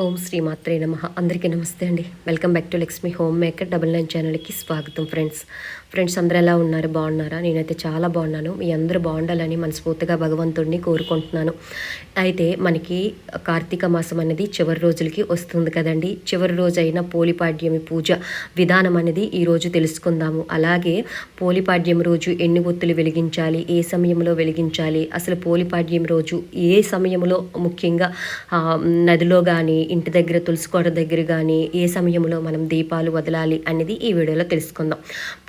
ఓం శ్రీ మాత్రే నమ. అందరికీ నమస్తే అండి. Welcome back to Lakshmi homemaker double nine ఛానల్కి స్వాగతం ఫ్రెండ్స్. ఫ్రెండ్స్ అందరూ ఎలా ఉన్నారు? బాగున్నారా? నేనైతే చాలా బాగున్నాను. మీ అందరూ బాగుండాలని మనస్ఫూర్తిగా భగవంతుడిని కోరుకుంటున్నాను. అయితే మనకి కార్తీక మాసం అనేది చివరి రోజులకి వస్తుంది కదండి. చివరి రోజైన పోలిపాడ్యమి పూజ విధానం అనేది ఈరోజు తెలుసుకుందాము. అలాగే పోలిపాడ్యం రోజు ఎన్ని ఒత్తులు వెలిగించాలి? ఏ సమయంలో వెలిగించాలి? అసలు పోలిపాడ్యం రోజు ఏ సమయంలో ముఖ్యంగా నదిలో కానీ ఇంటి దగ్గర తులసికోట దగ్గర కానీ ఏ సమయంలో మనం దీపాలు వదలాలి అనేది ఈ వీడియోలో తెలుసుకుందాం.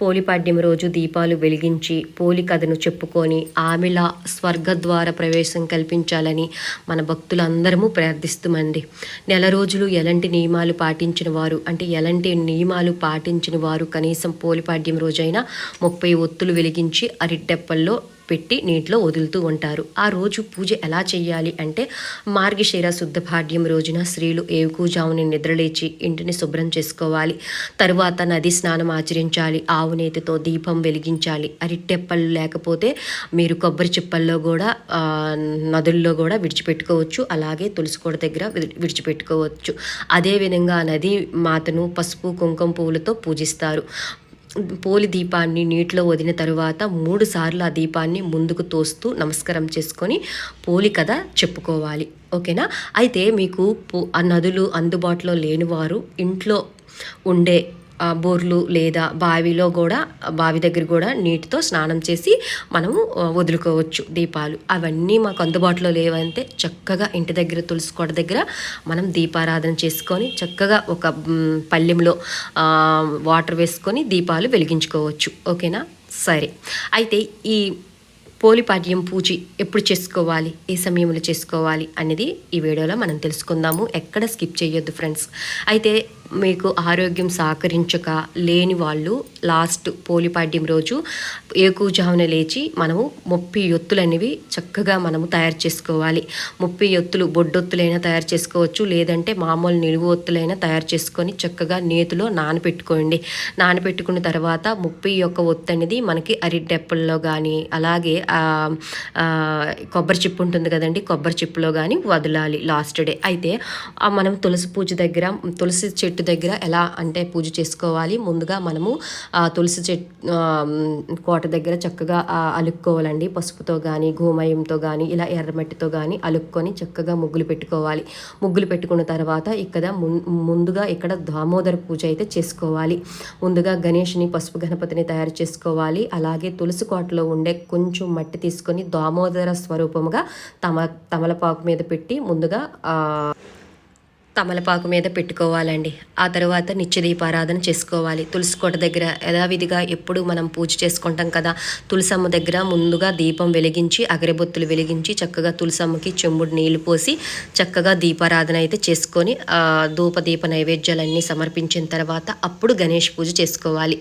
పోలిపాడ్యం రోజు దీపాలు వెలిగించి పోలి కథను చెప్పుకొని ఆమెలా స్వర్గద్వార ప్రవేశం కల్పించాలని మన భక్తులందరము ప్రార్థిస్తామండి. నెల రోజులు ఎలాంటి నియమాలు పాటించిన వారు? అంటే ఎలాంటి నియమాలు పాటించిన వారు? కనీసం పోలిపాడ్యం రోజైనా ముప్పై ఒత్తులు వెలిగించి అరిటెప్పల్లో పెట్టి నీటిలో వదులుతూ ఉంటారు. ఆ రోజు పూజ ఎలా చేయాలి అంటే మార్గశిర శుద్ధ పాడ్యం రోజున స్త్రీలు ఏవుకూజావుని నిద్రలేచి ఇంటిని శుభ్రం చేసుకోవాలి. తరువాత నది స్నానం ఆచరించాలి. ఆవు నేతితో దీపం వెలిగించాలి. అరిట్టెప్పలు లేకపోతే మీరు కొబ్బరి చిప్పల్లో కూడా నదుల్లో కూడా విడిచిపెట్టుకోవచ్చు. అలాగే తులసికోట దగ్గర విడి- విడిచిపెట్టుకోవచ్చు. అదేవిధంగా నది మాతను పసుపు కుంకుమ పువ్వులతో పూజిస్తారు. పోలి దీపాన్ని నీటిలో వదిన తరువాత మూడు సార్లు ఆ దీపాన్ని ముందుకు తోస్తూ నమస్కారం చేసుకొని పోలి కథ చెప్పుకోవాలి. ఓకేనా? అయితే మీకు పో- ఆ నదులు అందుబాటులో లేనివారు ఇంట్లో ఉండే బోర్లు లేదా బావిలో కూడా బావి దగ్గర కూడా నీటితో స్నానం చేసి మనము వదులుకోవచ్చు దీపాలు. అవన్నీ మాకు అందుబాటులో లేవంటే చక్కగా ఇంటి దగ్గర తులసికోట దగ్గర మనం దీపారాధన చేసుకొని చక్కగా ఒక పల్లెంలో వాటర్ వేసుకొని దీపాలు వెలిగించుకోవచ్చు. ఓకేనా? సరే. అయితే ఈ పోలిపాడ్యం పూజ ఎప్పుడు చేసుకోవాలి? ఏ సమయంలో చేసుకోవాలి? అనేది ఈ వీడియోలో మనం తెలుసుకుందాము. ఎక్కడ స్కిప్ చేయొద్దు ఫ్రెండ్స్. అయితే మీకు ఆరోగ్యం సహకరించక లేని వాళ్ళు లాస్ట్ పోలిపాడ్యం రోజు ఏకూజామున లేచి మనము ముప్పి ఎత్తులు అనేవి చక్కగా మనము తయారు చేసుకోవాలి. ముప్పి ఎత్తులు బొడ్డొత్తులైనా తయారు చేసుకోవచ్చు. లేదంటే మామూలు నిలువు ఒత్తులైనా తయారు చేసుకొని చక్కగా నేతిలో నానబెట్టుకోండి నానబెట్టుకున్న తర్వాత ముప్పి యొక్క ఒత్తు అనేది మనకి అరిడెప్పల్లో కానీ అలాగే కొబ్బరి చిప్పు ఉంటుంది కదండి కొబ్బరి చిప్పులో కానీ వదలాలి లాస్ట్ డే. అయితే మనం తులసి పూజ దగ్గర తులసి చెట్టు దగ్గర ఎలా అంటే పూజ చేసుకోవాలి. ముందుగా మనము తులసి చెట్టు కోట దగ్గర చక్కగా అలుక్కోవాలండి. పసుపుతో కానీ గోమయంతో కానీ ఇలా ఎర్రమట్టితో కానీ అలుక్కొని చక్కగా ముగ్గులు పెట్టుకోవాలి. ముగ్గులు పెట్టుకున్న తర్వాత ఇక్కడ ముం- ముందుగా ఇక్కడ దామోదర పూజ అయితే చేసుకోవాలి. ముందుగా గణేష్ని పసుపు గణపతిని తయారు చేసుకోవాలి. అలాగే తులసి కోటలో ఉండే కొంచెం మట్టి తీసుకొని దామోదర స్వరూపముగా తమ తమలపాకు మీద పెట్టి ముందుగా తమలపాకు మీద పెట్టుకోవాలండి. ఆ తర్వాత నిత్య దీపారాధన చేసుకోవాలి. తులసి కోట దగ్గర యథావిధిగా ఎప్పుడు మనం పూజ చేసుకుంటాం కదా. తులసమ్మ దగ్గర ముందుగా దీపం వెలిగించి అగరబొత్తులు వెలిగించి చక్కగా తులసమ్మకి చెంబుడు నీళ్ళు పోసి చక్కగా దీపారాధన అయితే చేసుకొని ధూప దీప నైవేద్యాలన్నీ సమర్పించిన తర్వాత అప్పుడు గణేష్ పూజ చేసుకోవాలి.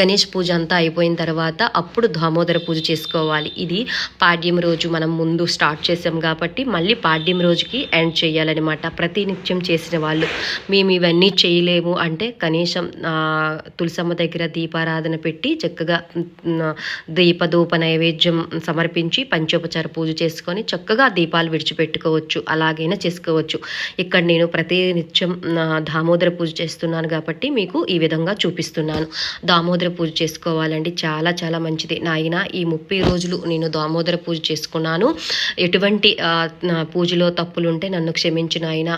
గణేష్ పూజ అంతా అయిపోయిన తర్వాత అప్పుడు దామోదర పూజ చేసుకోవాలి. ఇది పాడ్యం రోజు మనం ముందు స్టార్ట్ చేసాం కాబట్టి మళ్ళీ పాడ్యం రోజుకి ఎండ్ చేయాలన్నమాట. ప్రతి నిత్యం చేసిన వాళ్ళు. మేము ఇవన్నీ చేయలేము అంటే కనీసం తులసమ్మ దగ్గర దీపారాధన పెట్టి చక్కగా దీపధూప నైవేద్యం సమర్పించి పంచోపచార పూజ చేసుకొని చక్కగా దీపాలు విడిచిపెట్టుకోవచ్చు. అలాగైనా చేసుకోవచ్చు. ఇక్కడ నేను ప్రతి నిత్యం దామోదర పూజ చేస్తున్నాను కాబట్టి మీకు ఈ విధంగా చూపిస్తున్నాను. దామోదర పూజ చేసుకోవాలండి. చాలా చాలా మంచిది. నాయన ఈ ముప్పై రోజులు నేను దామోదర పూజ చేసుకున్నాను. ఎటువంటి పూజలో తప్పులు పూజలో తప్పులుంటే నన్ను క్షమించిన ఆయన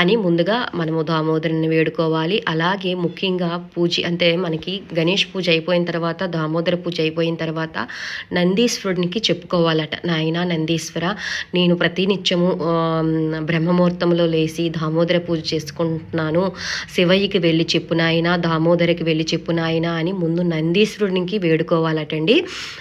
అని ముందుగా మనము దామోదరుని వేడుకోవాలి. అలాగే ముఖ్యంగా పూజ అంటే మనకి గణేష్ పూజ అయిపోయిన తర్వాత దామోదర పూజ అయిపోయిన తర్వాత నందీశ్వరునికి చెప్పుకోవాలట. నాయన నందీశ్వర నేను ప్రతినిత్యము ఆ, బ్రహ్మముహూర్తంలో లేచి దామోదర పూజ చేసుకుంటున్నాను. శివయ్యకి వెళ్ళి చెప్పు నాయన దామోదరికి వెళ్ళి చెప్పు నాయన అని ముందు నందీశ్వరునికి వేడుకోవాలటండి.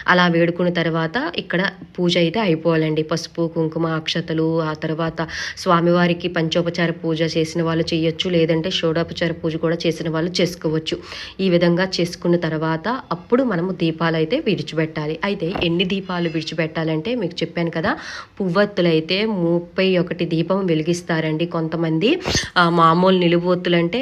అలా వేడుకున్న తర్వాత ఇక్కడ పూజ అయితే అయిపోవాలండి. పసుపు కుంకుమ అక్షతలు ఆ తర్వాత స్వామివారికి పంచోపచార పూజ చేసిన వాళ్ళు చేయొచ్చు లేదంటే షోడోపచార పూజ కూడా చేసిన వాళ్ళు చేసుకోవచ్చు. ఈ విధంగా చేసుకున్న తర్వాత అప్పుడు మనము దీపాలు అయితే విడిచిపెట్టాలి. అయితే ఎన్ని దీపాలు విడిచిపెట్టాలంటే మీకు చెప్పాను కదా పువ్వొత్తులు అయితే ముప్పై ఒకటి దీపం వెలిగిస్తారండి. కొంతమంది మామూలు నిలువు ఒత్తులు అంటే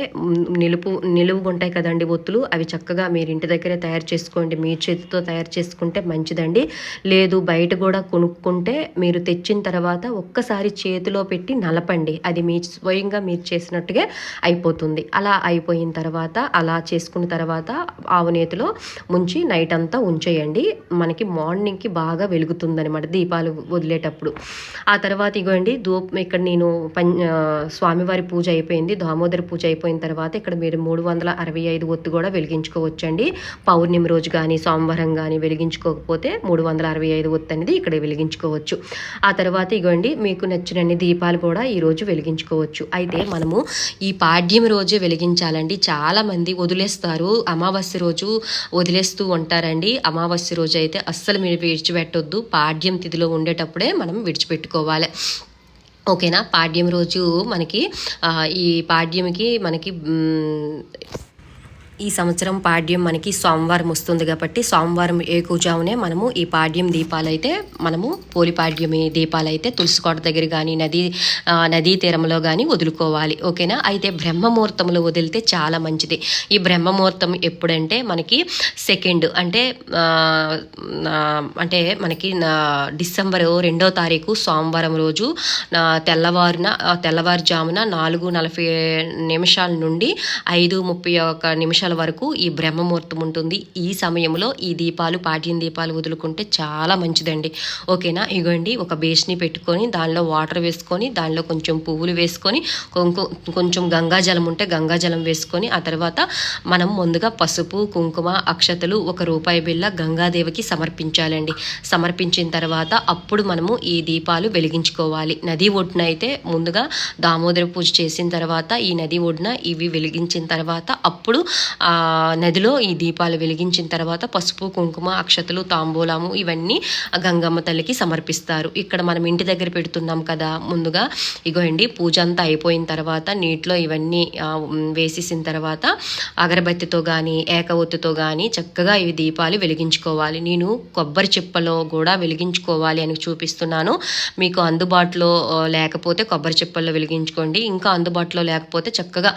నిలుపు నిలువు ఉంటాయి కదండి ఒత్తులు. అవి చక్కగా మీరు ఇంటి దగ్గరే తయారు చేసుకోండి. మీ చేతితో తయారు చేసుకుంటే మంచిదండి. లేదు బయట కూడా కొనుక్కుంటే మీరు తెచ్చిన తర్వాత ఒక్కసారి చేతిలో పెట్టి నలపండి. అది మీ స్వయంగా రొటీన్గా మీరు చేసినట్టుగా అయిపోతుంది. అలా అయిపోయిన తర్వాత అలా చేసుకున్న తర్వాత ఆవు నేతిలో ముంచి నైట్ అంతా ఉంచేయండి. మనకి మార్నింగ్కి బాగా వెలుగుతుందనమాట దీపాలు వదిలేటప్పుడు. ఆ తర్వాత ఇగోండి ధూప్ ఇక్కడ నేను పం స్వామివారి పూజ అయిపోయింది. దామోదర పూజ అయిపోయిన తర్వాత ఇక్కడ మీరు మూడు వందల అరవై ఐదు ఒత్తు కూడా వెలిగించుకోవచ్చండి. పౌర్ణమి రోజు కానీ సోమవారం కానీ వెలిగించుకోకపోతే మూడు వందల అరవై ఐదు ఒత్తు అనేది ఇక్కడ వెలిగించుకోవచ్చు. ఆ తర్వాత ఇగోండి మీకు నచ్చినన్ని దీపాలు కూడా ఈ రోజు వెలిగించుకోవచ్చు. అయితే మనము ఈ పాడ్యం రోజే వెలిగించాలండి. చాలామంది వదిలేస్తారు. అమావాస్య రోజు వదిలేస్తూ ఉంటారండి. అమావాస్య రోజు అయితే అస్సలు మీరు విడిచిపెట్టొద్దు. పాడ్యం తిథిలో ఉండేటప్పుడే మనం విడిచిపెట్టుకోవాలి. ఓకేనా? పాడ్యం రోజు మనకి ఈ పాడ్యంకి మనకి ఈ సంవత్సరం పాడ్యం మనకి సోమవారం వస్తుంది కాబట్టి సోమవారం ఏకుజామునే మనము ఈ పాడ్యం దీపాలు అయితే మనము పోలిపాడ్యమే దీపాలు అయితే తులసికోట దగ్గర కానీ నది నదీ తీరంలో కానీ వదులుకోవాలి. ఓకేనా? అయితే బ్రహ్మముహూర్తంలో వదిలితే చాలా మంచిది. ఈ బ్రహ్మముహూర్తం ఎప్పుడంటే మనకి సెకండ్ అంటే అంటే మనకి డిసెంబర్ రెండో తారీఖు సోమవారం రోజు తెల్లవారున తెల్లవారుజామున నాలుగు నలభై నిమిషాల నుండి ఐదు ముప్పై ఒక నిమిషాల వరకు ఈ బ్రహ్మముహూర్తం ఉంటుంది. ఈ సమయంలో ఈ దీపాలు పాడ్యం దీపాలు వదులుకుంటే చాలా మంచిదండి. ఓకేనా? ఇగోండి ఒక బేస్ని పెట్టుకొని దానిలో వాటర్ వేసుకొని దానిలో కొంచెం పువ్వులు వేసుకొని కొంకు కొంచెం గంగాజలం ఉంటే గంగాజలం వేసుకొని ఆ తర్వాత మనం ముందుగా పసుపు కుంకుమ అక్షతలు ఒక రూపాయి బిళ్ళ గంగాదేవికి సమర్పించాలండి. సమర్పించిన తర్వాత అప్పుడు మనము ఈ దీపాలు వెలిగించుకోవాలి. నది ఒడ్డున అయితే ముందుగా దామోదర పూజ చేసిన తర్వాత ఈ నది ఒడ్డున ఇవి వెలిగించిన తర్వాత అప్పుడు ఆ నదిలో ఈ దీపాలు వెలిగించిన తర్వాత పసుపు కుంకుమ అక్షతలు తాంబూలము ఇవన్నీ గంగమ్మ తల్లికి సమర్పిస్తారు. ఇక్కడ మనం ఇంటి దగ్గర పెడుతున్నాం కదా ముందుగా ఇగోండి పూజ అంతా అయిపోయిన తర్వాత నీటిలో ఇవన్నీ వేసేసిన తర్వాత అగరబత్తితో కానీ ఏకవత్తితో కానీ చక్కగా ఈ దీపాలు వెలిగించుకోవాలి. నేను కొబ్బరి చిప్పలో కూడా వెలిగించుకోవాలి అని చూపిస్తున్నాను. మీకు అందుబాటులో లేకపోతే కొబ్బరి చిప్పల్లో వెలిగించుకోండి. ఇంకా అందుబాటులో లేకపోతే చక్కగా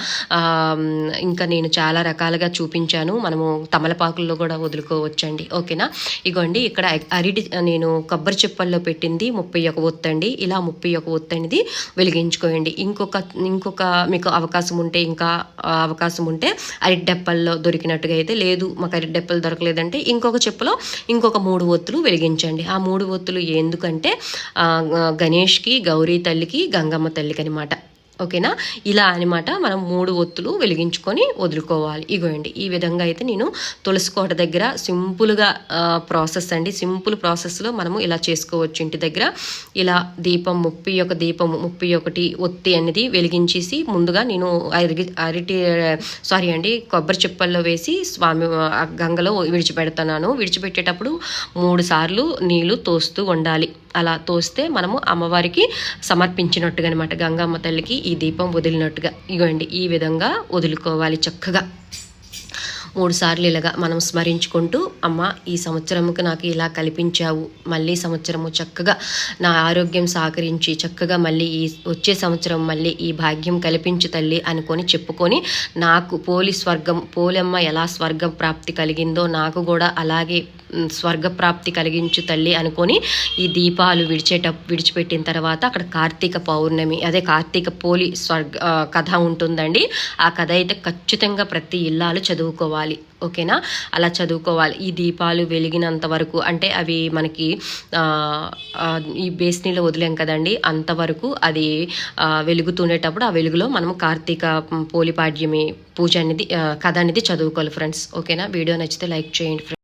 ఇంకా నేను చాలా రకాల రకాలుగా చూపించాను. మనము తమలపాకుల్లో కూడా వదులుకోవచ్చండి. ఓకేనా? ఇగోండి ఇక్కడ అరిటి నేను కొబ్బరి చిప్పల్లో పెట్టింది ముప్పై ఒక ఒత్తండి. ఇలా ముప్పై ఒక ఒత్తనిది వెలిగించుకోండి ఇంకొక ఇంకొక మీకు అవకాశం ఉంటే ఇంకా అవకాశం ఉంటే అరటి డెప్పల్లో దొరికినట్టుగా అయితే లేదు. మాకు అరటి డెప్పలు దొరకలేదంటే ఇంకొక చెప్పులో ఇంకొక మూడు ఒత్తులు వెలిగించండి. ఆ మూడు ఒత్తులు ఎందుకంటే గణేష్కి గౌరీ తల్లికి గంగమ్మ తల్లికి అనమాట ఓకేనా? ఇలా అనమాట మనం మూడు ఒత్తులు వెలిగించుకొని వదులుకోవాలి. ఇగోండి ఈ విధంగా అయితే నేను తులసి కోట దగ్గర సింపుల్గా ప్రాసెస్ అండి. సింపుల్ ప్రాసెస్లో మనము ఇలా చేసుకోవచ్చు. ఇంటి దగ్గర ఇలా దీపం ముప్పై ఒక దీపం ముప్పై ఒకటి ఒత్తి అనేది వెలిగించేసి ముందుగా నేను అరిగి అరటి సారీ అండి కొబ్బరి చిప్పల్లో వేసి స్వామి గంగలో విడిచిపెడుతున్నాను. విడిచిపెట్టేటప్పుడు మూడు సార్లు నీళ్ళు తోస్తూ ఉండాలి. అలా తోస్తే మనము అమ్మవారికి సమర్పించినట్టుగా అనమాట గంగమ్మ తల్లికి ఈ దీపం వదిలినట్టుగా. ఇగోండి ఈ విధంగా వదులుకోవాలి చక్కగా. మూడు సార్లు ఇలాగా మనం స్మరించుకుంటూ అమ్మ ఈ సంవత్సరంకి నాకు ఇలా కల్పించావు మళ్ళీ సంవత్సరము చక్కగా నా ఆరోగ్యం సహకరించి చక్కగా మళ్ళీ ఈ వచ్చే సంవత్సరం మళ్ళీ ఈ భాగ్యం కల్పించు తల్లి అనుకొని చెప్పుకొని నాకు పోలి స్వర్గం పోలమ్మ ఎలా స్వర్గం ప్రాప్తి కలిగిందో నాకు కూడా అలాగే స్వర్గప్రాప్తి కలిగించు తల్లి అనుకొని ఈ దీపాలు విడిచేట విడిచిపెట్టిన తర్వాత అక్కడ కార్తీక పౌర్ణమి అదే కార్తీక పోలి స్వర్గ కథ ఉంటుందండి. ఆ కథ అయితే ఖచ్చితంగా ప్రతి ఇల్లాలు చదువుకోవాలి ఓకేనా? అలా చదువుకోవాలి. ఈ దీపాలు వెలిగినంత వరకు అంటే అవి మనకి ఈ బేస్నీలో వదిలేం కదండి. అంతవరకు అది వెలుగుతుండేటప్పుడు ఆ వెలుగులో మనం కార్తీక పోలిపాడ్యమి పూజ అనేది కథ అనేది చదువుకోవాలి ఫ్రెండ్స్. ఓకేనా? వీడియో నచ్చితే లైక్ చేయండి